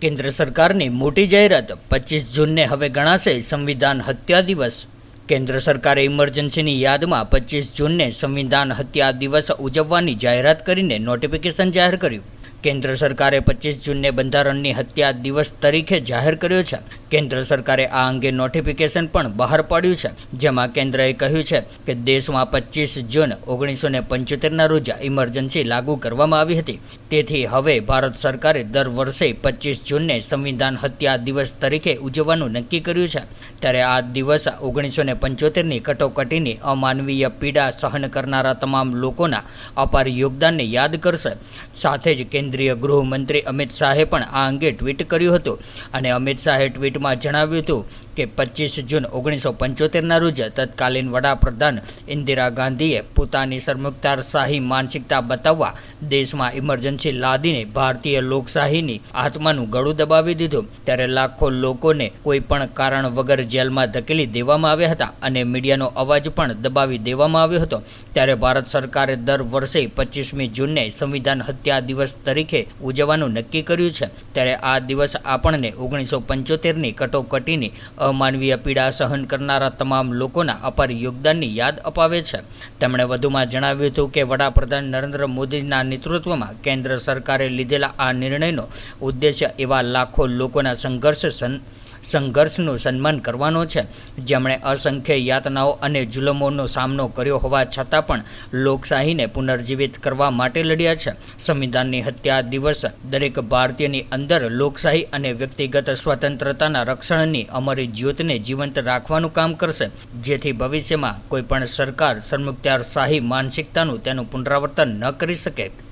કેન્દ્ર સરકારની મોટી જાહેરાત પચીસ જૂનને હવે ગણાશે સંવિધાન હત્યા દિવસ. કેન્દ્ર સરકારે ઇમરજન્સીની યાદમાં પચીસ જૂનને સંવિધાન હત્યા દિવસ ઉજવવાની જાહેરાત કરીને નોટિફિકેશન જાહેર કર્યું. કેન્દ્ર સરકારે પચીસ જૂનને બંધારણની હત્યા દિવસ તરીકે જાહેર કર્યો છે. કેન્દ્ર સરકારે આ અંગે નોટિફિકેશન પણ બહાર પાડ્યું છે. જેમાં કેન્દ્રએ કહ્યું છે કે દેશમાં પચીસ જૂન ઓગણીસો ને પંચોતેરના રોજ ઇમરજન્સી લાગુ કરવામાં આવી હતી. તેથી હવે ભારત સરકારે દર વર્ષે પચીસ જૂનને સંવિધાન હત્યા દિવસ તરીકે ઉજવવાનું નક્કી કર્યું છે. ત્યારે આ દિવસ ઓગણીસો ને પંચોતેરની કટોકટીની અમાનવીય પીડા સહન કરનારા તમામ લોકોના અપાર યોગદાનને યાદ કરશે. સાથે જ કેન્દ્રીય ગૃહમંત્રી અમિત શાહે પણ આ અંગે ટ્વીટ કર્યું હતું. અને અમિત શાહે ટ્વીટમાં જણાવ્યું હતું કે પચીસ જૂન ઓગણીસો પંચોતેરના રોજ તત્કાલીન વડાપ્રધાન ઇન્દિરા ગાંધીએ પોતાની સરમુખતારશાહી માનસિકતા બતાવવા દેશમાં ઇમરજન્સી લાદીને ભારતીય લોકશાહીની આત્માનું ગળું દબાવી દીધું. ત્યારે લાખો લોકોને કોઈ પણ કારણ વગર જેલમાં ધકેલી દેવામાં આવ્યા હતા અને મીડિયાનો અવાજ પણ દબાવી દેવામાં આવ્યો હતો. ત્યારે ભારત સરકારે દર વર્ષે પચીસમી જૂનને સંવિધાન હત્યા દિવસ તરીકે ઉજવવાનું નક્કી કર્યું છે. ત્યારે આ દિવસ આપણને ઓગણીસો પંચોતેરની કટોકટીની અમાનવીય પીડા સહન કરનારા તમામ લોકોના અપાર યોગદાનની યાદ અપાવે છે. તેમણે વધુમાં જણાવ્યું હતું કે વડાપ્રધાન નરેન્દ્ર મોદીના નેતૃત્વમાં કેન્દ્ર સરકારે લીધેલા આ નિર્ણયનો ઉદ્દેશ્ય એવા લાખો લોકોના સંઘર્ષ સંઘર્ષનું સન્માન કરવાનો છે. જેમણે અસંખ્ય યાતનાઓ અને જુલમોનો સામનો કર્યો હોવા છતાં પણ લોકશાહીને પુનર્જીવિત કરવા માટે લડ્યા છે. સંવિધાનની હત્યા દિવસ દરેક ભારતીયની અંદર લોકશાહી અને વ્યક્તિગત સ્વતંત્રતાના રક્ષણની અમારી જ્યોતને જીવંત રાખવાનું કામ કરશે. જેથી ભવિષ્યમાં કોઈપણ સરકાર સરમુખત્યારશાહી માનસિકતાનું તેનું પુનરાવર્તન ન કરી શકે.